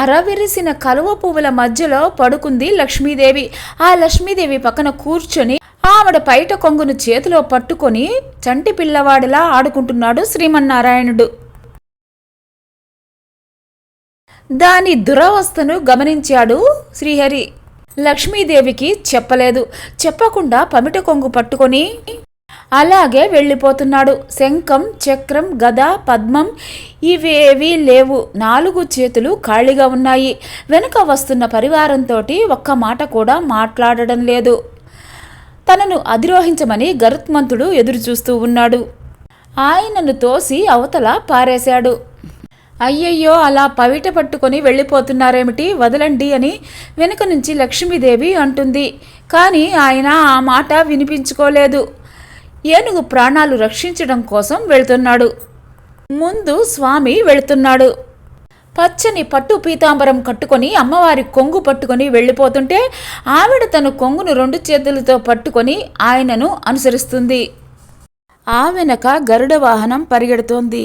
అరవిరిసిన కలువ పువ్వుల మధ్యలో పడుకుంది లక్ష్మీదేవి. ఆ లక్ష్మీదేవి పక్కన కూర్చొని ఆవిడ పైట కొంగును చేతిలో పట్టుకొని చంటి పిల్లవాడిలా ఆడుకుంటున్నాడు శ్రీమన్నారాయణుడు. దాని దురవస్థను గమనించాడు శ్రీహరి. లక్ష్మీదేవికి చెప్పలేదు. చెప్పకుండా పమిట కొంగు పట్టుకొని అలాగే వెళ్ళిపోతున్నాడు. శంఖం చక్రం గద పద్మం ఇవేవీ లేవు. నాలుగు చేతులు ఖాళీగా ఉన్నాయి. వెనుక వస్తున్న పరివారంతో ఒక్క మాట కూడా మాట్లాడడం లేదు. తనను అధిరోహించమని గరుత్మంతుడు ఎదురుచూస్తూ ఉన్నాడు. ఆయనను తోసి అవతల పారేశాడు. అయ్యయ్యో అలా పవిట పట్టుకొని వెళ్ళిపోతున్నారేమిటి? వదలండి అని వెనుక నుంచి లక్ష్మీదేవి అంటుంది. కానీ ఆయన ఆ మాట వినిపించుకోలేదు. ఏనుగు ప్రాణాలు రక్షించడం కోసం వెళ్తున్నాడు. ముందు స్వామి వెళుతున్నాడు. పచ్చని పట్టు పీతాంబరం కట్టుకొని అమ్మవారి కొంగు పట్టుకొని వెళ్ళిపోతుంటే ఆవిడ తన కొంగును రెండు చేతులతో పట్టుకొని ఆయనను అనుసరిస్తుంది. ఆ వెనక గరుడ వాహనం పరిగెడుతోంది.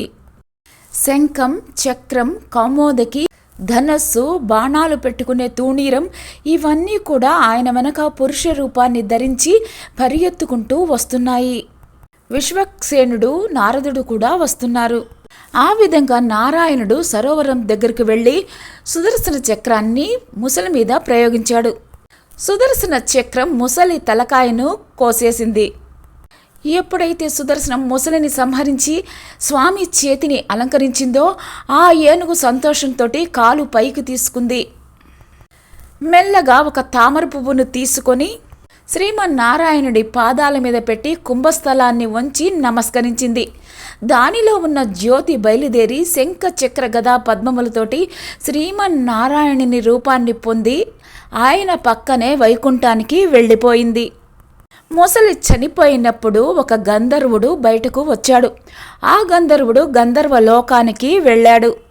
శంఖం చక్రం కౌమోదకి ధనస్సు బాణాలు పెట్టుకునే తూణీరం ఇవన్నీ కూడా ఆయన వెనక పురుష రూపాన్ని ధరించి పరిగెత్తుకుంటూ వస్తున్నాయి. విశ్వక్సేనుడు నారదుడు కూడా వస్తున్నారు. ఆ విధంగా నారాయణుడు సరోవరం దగ్గరికి వెళ్ళి సుదర్శన చక్రాన్ని ముసలి మీద ప్రయోగించాడు. సుదర్శన చక్రం ముసలి తలకాయను కోసేసింది. ఎప్పుడైతే సుదర్శనం ముసలిని సంహరించి స్వామి చేతిని అలంకరించిందో ఆ ఏనుగు సంతోషంతో కాలు పైకి తీసుకుంది. మెల్లగా ఒక తామర పువ్వును తీసుకొని శ్రీమన్నారాయణుడి పాదాల మీద పెట్టి కుంభస్థలాన్ని వంచి నమస్కరించింది. దానిలో ఉన్న జ్యోతి బయలుదేరి శంఖ చక్ర గదా పద్మములతోటి శ్రీమన్నారాయణుని రూపాన్ని పొంది ఆయన పక్కనే వైకుంఠానికి వెళ్ళిపోయింది. మొసలి చనిపోయినప్పుడు ఒక గంధర్వుడు బయటకు వచ్చాడు. ఆ గంధర్వుడు గంధర్వ లోకానికి వెళ్ళాడు.